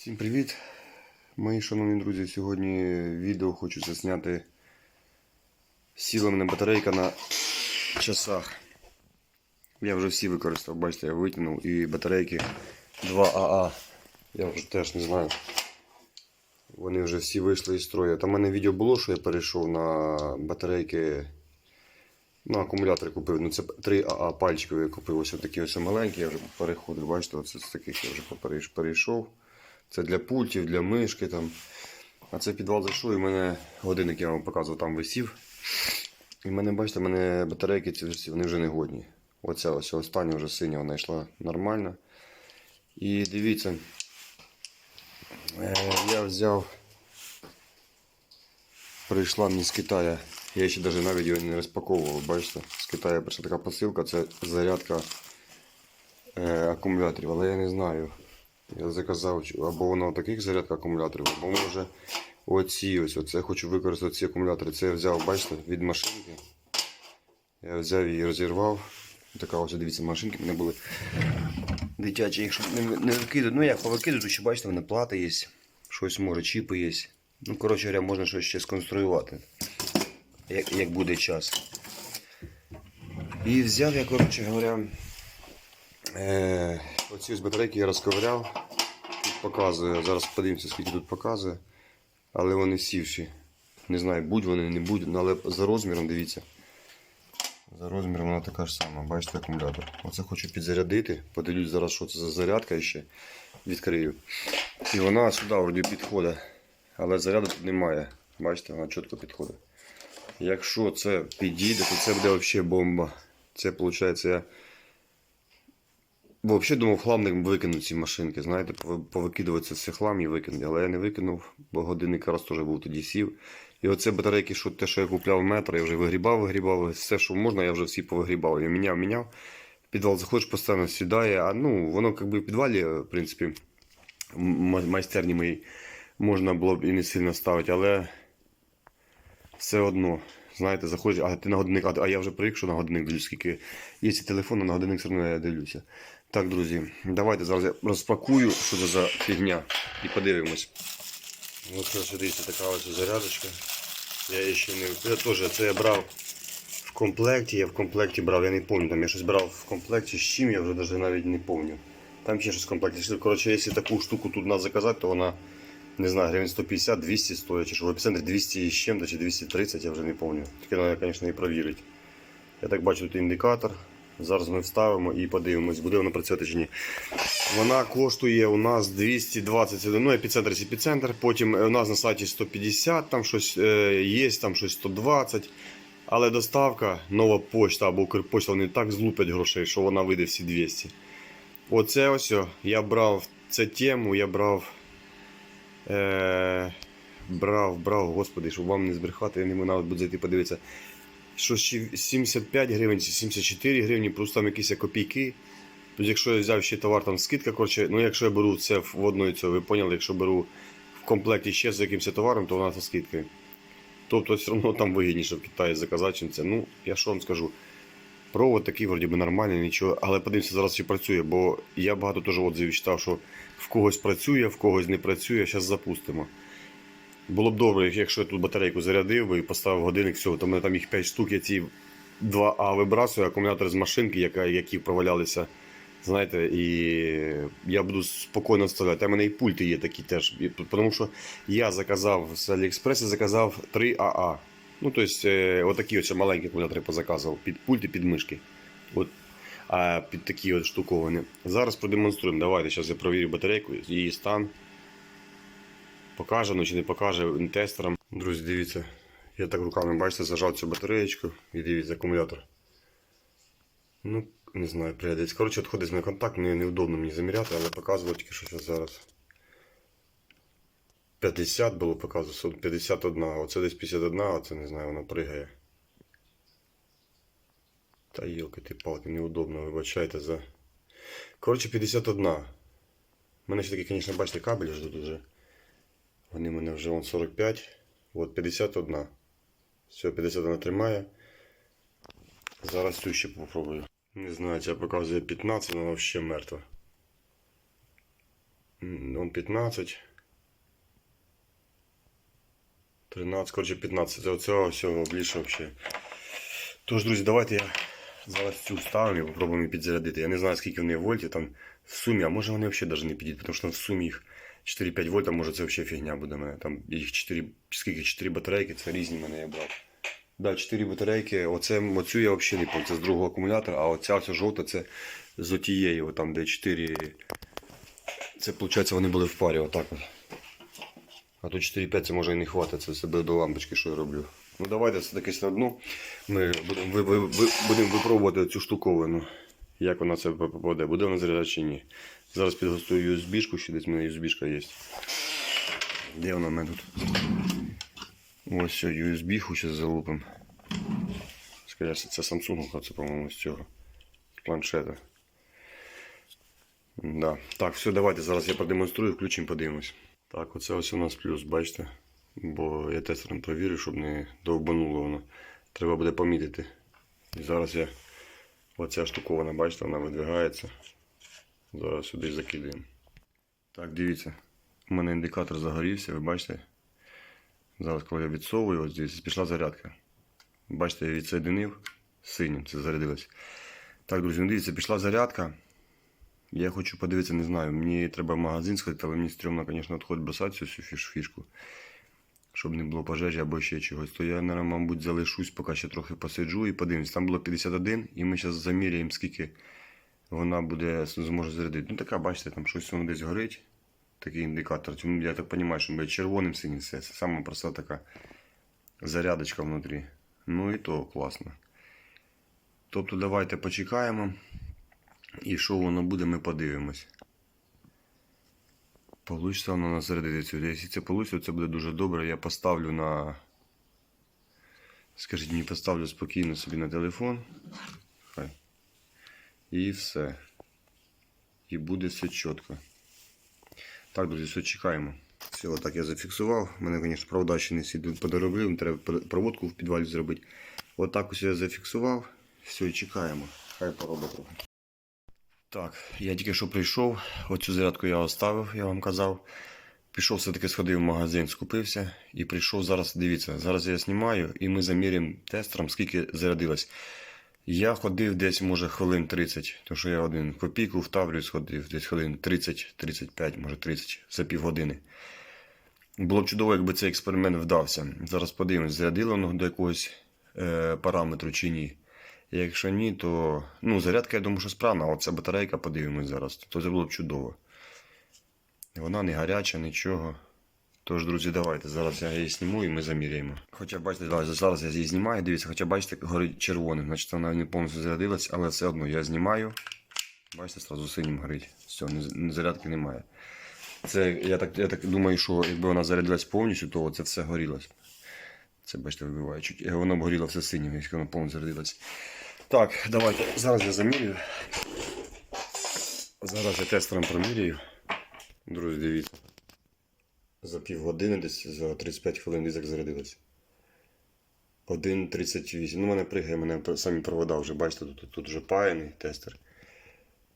Всім привіт! Мої шановні друзі, сьогодні відео хочу засняти. Сіла мене батарейка на часах. Я вже всі використав, бачите, я витягнув і батарейки 2АА. Я вже теж не знаю. Вони вже всі вийшли із строю. Там в мене відео було, що я перейшов на батарейки. Ну, акумулятори купив. Ну це 3АА пальчикові купив. Ось такі ось маленькі, я вже переходив. Бачите, оце з таких я вже перейшов. Це для пультів, для мишки там. А це підвал зайшов і в мене годинник, я вам показував, там висів. І в мене, бачите, в мене батарейки ці вони вже не годні. Оця ось остання вже синя, вона йшла нормально. І дивіться, е, я взяв, прийшла мені з Китаю. Я ще навіть на відео не розпаковував, бачите, з Китаю прийшла така посилка, це зарядка е, акумуляторів, але я не знаю. Я заказав або воно таких зарядка акумуляторів, або може оці ось. Оце я хочу використати ці акумулятори. Це я взяв, бачите, від машинки. Я взяв її розірвав. Така ось дивіться, машинки в мене були дитячі, якщо не, викидати. Ну як повикидати, ще бачите, в мене плата є. Щось може, чіпи є. Ну, коротше говоря, можна щось ще сконструювати. Як, як буде час. І взяв я, коротше говоря, Е, оці батарейки я розковиряв. Показує. Зараз подивимося, скільки тут показує. Але вони сівші. Не знаю, будь вони, не будь, ну, але за розміром, дивіться. За розміром вона така ж сама, бачите, акумулятор. Оце хочу підзарядити. Подивлюсь зараз, що це за зарядка ще. Відкрию. І вона сюди вроді підходить. Але заряду тут немає. Бачите, вона чітко підходить. Якщо це підійде, то це буде взагалі бомба. Це виходить, я Взагалі думав, хлам не викинуть ці машинки, знаєте, пов- повикидувати цей хлам і викинути. Але я не викинув, бо годинник раз теж був тоді сів. І оце батарейки, що те, що я купляв метр, я вже вигрібав, вигрібав, все, що можна, я вже всі повигрібав. Я міняв, міняв. Підвал заходиш, постійно сідає, а ну, воно якби в підвалі, в принципі, майстерні моїй можна було б і не сильно ставити, але все одно. Знаєте, заходиш, а ти на годинник, а, я вже привик, що на годинник дивлюсь, скільки є телефон, а на годинник все одно я дивлюся. Так, друзі, давайте зараз я розпакую, що це за фігня, і подивимось. Ось коротше, дивіться, така ось зарядочка. Я її ще не я теж це я брав в комплекті, я в комплекті брав, я не пам'ятаю, там я щось брав в комплекті з чим, я вже навіть навіть не пам'ятаю. Там ще щось в комплекті. Коротше, якщо таку штуку тут нас заказати, то вона не знаю, гривень 150-200 стоїть, чи що в епіцентрі 200 з чим-то, чи 230, я вже не пам'ятаю. Тільки треба, звісно, і перевірити. Я так бачу тут індикатор. Зараз ми вставимо і подивимось, буде воно працювати чи ні. Вона коштує у нас 221, ну епіцентр це епіцентр. Потім е, у нас на сайті 150, там щось е, є, там щось 120. Але доставка, нова почта або Укрпочта, вони так злупять грошей, що вона вийде всі 200. Оце ось я брав цю тему, я брав. Е, брав, брав, господи, щоб вам не збрехати, я не можу навіть буду зайти подивитися. Що ще 75 гривень чи 74 гривні, плюс там якісь копійки. Тобто, якщо я взяв ще товар, там скидка, коротше, ну якщо я беру це в одну цю, ви поняли, якщо беру в комплекті ще з якимось товаром, то вона зі скидкою. Тобто все одно там вигідніше в Китаї заказати, чим це. Ну, я що вам скажу. Провод такий, вроді би нормальний, нічого. Але подивимося, зараз чи працює, бо я багато теж отзивів читав, що в когось працює, в когось не працює. Зараз запустимо. Було б добре, якщо я тут батарейку зарядив і поставив годинник, все, то в мене там їх 5 штук, я ці 2А вибрасую, акумулятор з машинки, яка, які провалялися. Знаєте, і я буду спокійно вставляти. В мене і пульти є такі теж. Тому що я заказав з Аліекспресі, заказав 3АА. Ну, тобто, отакі ось маленькі акумулятори позаказував під пульти, під мишки. От, а під такі от штуковини. Зараз продемонструємо. Давайте, зараз я провірю батарейку, її стан. Покаже, ну чи не покаже тестерам. Друзі, дивіться, я так руками, бачите, зажав цю батареєчку і дивіться акумулятор. Ну, не знаю, прийдеться. Коротше, відходить мене контакт, мені неудобно мені заміряти, але показував тільки що зараз. 50 було показувало, 51, оце десь 51, а це не знаю, воно пригає. Та йолки ти палки, неудобно, вибачайте за. Коротше, 51. У мене ще такі, звісно, бачите, кабелі ждуть вже. Вони мене вже вон 45. От 51. Все, 51 тримає. Зараз цю ще попробую. Не знаю, ця показує 15, вона взагалі мертва. М, Он 15. 13, коротше 15. Це оцього всього більше взагалі. Тож, друзі, давайте я зараз цю ставлю, попробуємо її підзарядити. Я не знаю, скільки в неї вольтів там в сумі, а може вони взагалі навіть не підійдуть, тому що там в сумі їх 4-5 вольт, а може це взагалі фігня буде мене. Там їх 4, скільки 4 батарейки, це різні мене я брав. Да, 4 батарейки. Оце, оцю я взагалі не пам'ятаю, це з другого акумулятора, а оця вся жовта це з отієї, там де 4. Це виходить, вони були в парі, отак от. А то 4-5 це може і не хватить, це себе до лампочки, що я роблю. Ну давайте все-таки все одно ми будемо ви, ви, ви, будемо випробувати цю штуковину. Як вона це попаде, буде вона заряджати чи ні. Зараз підготую USB-шку, ще десь в мене USB-шка є. Де вона в мене тут? Ось все, USB-ху залупимо. Скоріше, це Samsung, це, по-моєму, з цього. Планшета. Да. Так, все, давайте зараз я продемонструю, включимо, подивимось. Так, оце ось у нас плюс, бачите? Бо я тестером провірю, щоб не довбануло воно. Треба буде помітити. І зараз я оця штукована, бачите, вона видвигається. Зараз сюди закидаємо. Так, дивіться. У мене індикатор загорівся, ви бачите? Зараз, коли я відсовую, ось дивіться, пішла зарядка. Бачите, я відсоєдинив синім, це зарядилось. Так, друзі, ну дивіться, пішла зарядка. Я хочу подивитися, не знаю. Мені треба в магазин сходити, але мені стрьомно, звісно, відходить бросати цю всю фіш- фішку. Щоб не було пожежі або ще чогось. То я, мабуть, залишусь, поки ще трохи посиджу і подивимось. Там було 51, і ми зараз заміряємо, скільки вона буде зможе зарядити. Ну така, бачите, там щось воно десь горить. Такий індикатор. Тому Я так розумію, що буде червоним синім все. Це саме проста така зарядочка внутрі. Ну і то класно. Тобто давайте почекаємо. І що воно буде, ми подивимось. Получиться воно на зарядити. Якщо це вийде, це буде дуже добре. Я поставлю на. Скажіть, мені поставлю спокійно собі на телефон. І все. І буде все чітко. Так, друзі, все чекаємо. Все, отак я зафіксував. Мене, звісно, провода ще не всі подороблив, треба проводку в підвалі зробити. Отак ось я зафіксував. Все, чекаємо. Хай поробить. Так, я тільки що прийшов, оцю зарядку я оставив, я вам казав. Пішов все-таки сходив в магазин, скупився і прийшов зараз. Дивіться, зараз я знімаю і ми заміряємо тестером, скільки зарядилось. Я ходив десь, може, хвилин 30, тому що я один в копійку в Таврію сходив, десь хвилин 30-35, може 30 за півгодини. Було б чудово, якби цей експеримент вдався. Зараз подивимось, зарядило воно до якогось е, параметру чи ні. Якщо ні, то ну, зарядка, я думаю, що справна, а оця батарейка подивимось зараз. То це було б чудово. Вона не гаряча, нічого. Тож, друзі, давайте. Зараз я її зніму і ми заміряємо. Хоча бачите, давайте, зараз я її знімаю, дивіться, хоча бачите, горить червоним. Значить вона не повністю зарядилась, але все одно я знімаю. Бачите, одразу синім горить. Все, зарядки немає. Це, я так, я так думаю, що якби вона зарядилась повністю, то це все горілось. Це, бачите, вибиває чуть. Е, Воно б горіло все синім, якщо воно повністю зарядилось. Так, давайте. Зараз я замірюю. Зараз я тестером проміряю. Друзі, дивіться. За півгодини десь за 35 хвилин як зарядилось. 1.38. Ну, мене пригає, мене самі провода вже, бачите, тут, тут вже паяний тестер.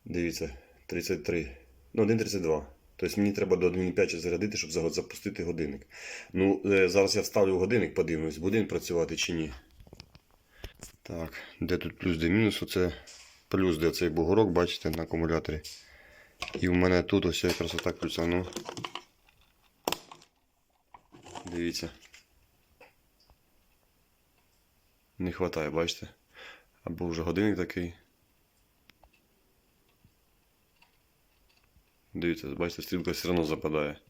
Дивіться, 33. Ну, 1.32. Тобто мені треба до 1.5 зарядити, щоб запустити годинник. Ну, е, зараз я вставлю годинник, подивимось, буде він працювати чи ні. Так, де тут плюс, де мінус? Оце плюс, де цей бугорок, бачите, на акумуляторі. І в мене тут ось якраз отак плюс, а ну. Дивіться. Не вистачає, бачите? Або вже годинник такий. Дивіться, бачите, стрілка все одно западає.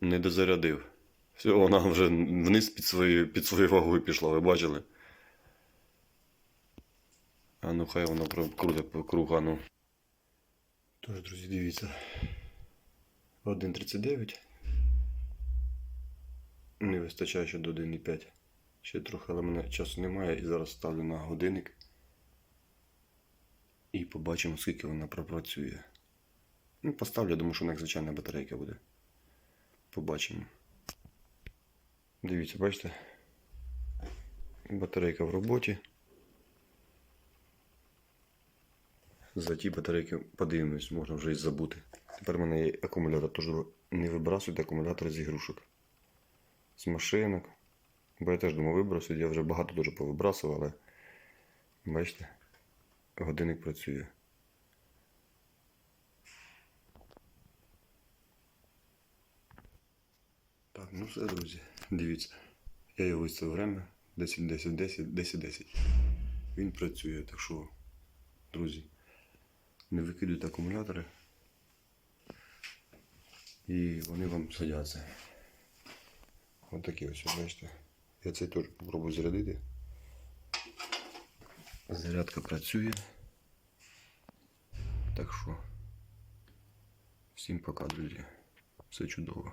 Не дозарядив. Все, вона вже вниз під свою, під свою вагою пішла, ви бачили? А ну хай вона крути по кругу, ну. Тож, друзі, дивіться. 1.39. Не вистачає ще до 1.5. Ще трохи, але мене часу немає. І зараз ставлю на годинник. І побачимо, скільки вона пропрацює. Ну, поставлю, думаю, що вона як звичайна батарейка буде. Побачимо. Дивіться, бачите? Батарейка в роботі. За ті батарейки подивимось, можна вже і забути. Тепер в мене є акумулятор, тож не вибрасуйте акумулятор з ігрушок. З машинок. Бо я теж думав вибросити, я вже багато дуже повибрасував, але бачите, годинник працює. Так, ну все, друзі. Дивіться. Я його виставив время 10, 10, 10, 10, 10. Він працює, так що, друзі, не викидуйте акумулятори. І вони вам садяться. Ось такі ось, бачите. Я цей теж попробую зарядити. Зарядка працює. Так що, всім пока, друзі. Все чудово.